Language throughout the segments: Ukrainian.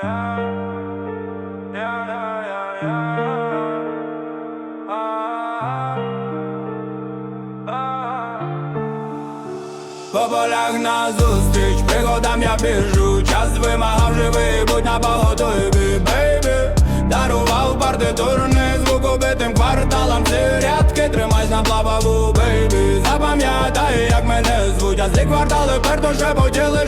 По полях назустріч, пригодам я біжу Час вимагав живий, будь на поготові, бейбі Дарував партитурний звук убитим кварталам Ці рядки тримайся на плававу, бейбі Запам'ятай, як мене звуть, а ці квартали перто шепотіли життя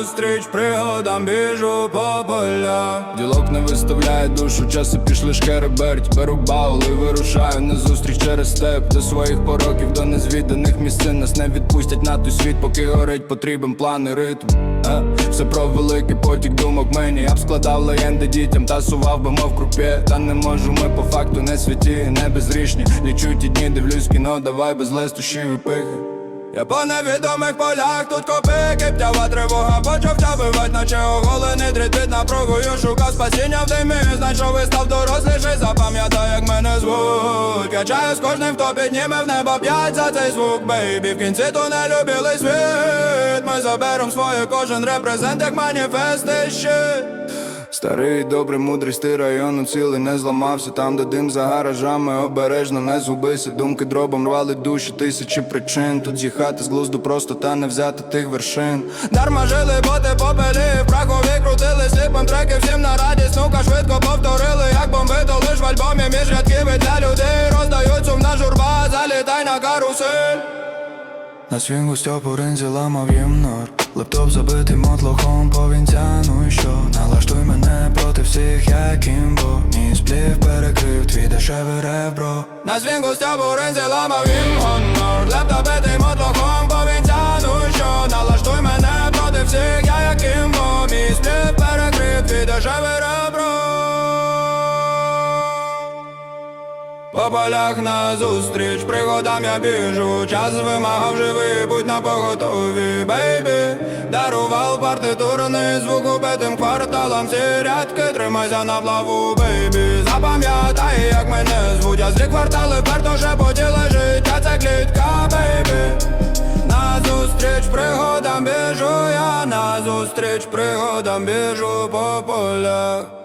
Назустріч пригодам біжу по полях Ділок не виставляє душу, часи пішли шкереберть Беру баул і вирушаю на зустріч через степ. До своїх пороків, до незвіданих місцин. Нас не відпустять на той світ, поки горить потрібен план і ритм. Е? Все про великий потік думок мені. Я б складав легенди дітям та сував би мов крупє Та не можу, ми по факту не святі, не безрічні. Лічу ті дні, дивлюсь кіно, давай без листощів і пихи я по невідомих полях тут копики Птява тривога почав вбивать, наче оголений під напругою Шукав спасіння в димі, знайшов і став доросліший Запам'ятай, як мене звуть. Качаю з кожним, хто підніме в небо п'ять за цей звук, бейбі В кінці тунелю білий світ. Ми заберем своє, кожен репрезент, як маніфести щит Старий, добрий, мудрий стиль району цілий не зламався. Там, де дим за гаражами, обережно не згубися. Думки дробом рвали душі, тисячі причин. Тут з'їхати з глузду просто та не взяти тих вершин. Дарма жили, бо ти попелі, в прахові крутили Сліпом треки всім на радість, сука, швидко повторили Як бомбито лиш в альбомі. Між рядків для людей Роздають сумна журба, залітай на карусель. На свінгу стьопоринзі ламав їм нор. Лептоп забитий мотлохом по всіх, як імбо Мій сплів перекрив твій дешевий ребро На свінгу стьопоринзі ламав їм гонор Лептоп по полях назустріч, пригодам я біжу. Час вимагав живий, будь на поготові, бейбі. Дарував партитурний звук убитим кварталам. Всі рядки, тримайся на плаву, бейбі. Запам'ятай, як мене звуть, а злі квартали перто шепотіли життя. Це клітка, бейбі. Назустріч пригодам біжу я. Назустріч пригодам біжу по полях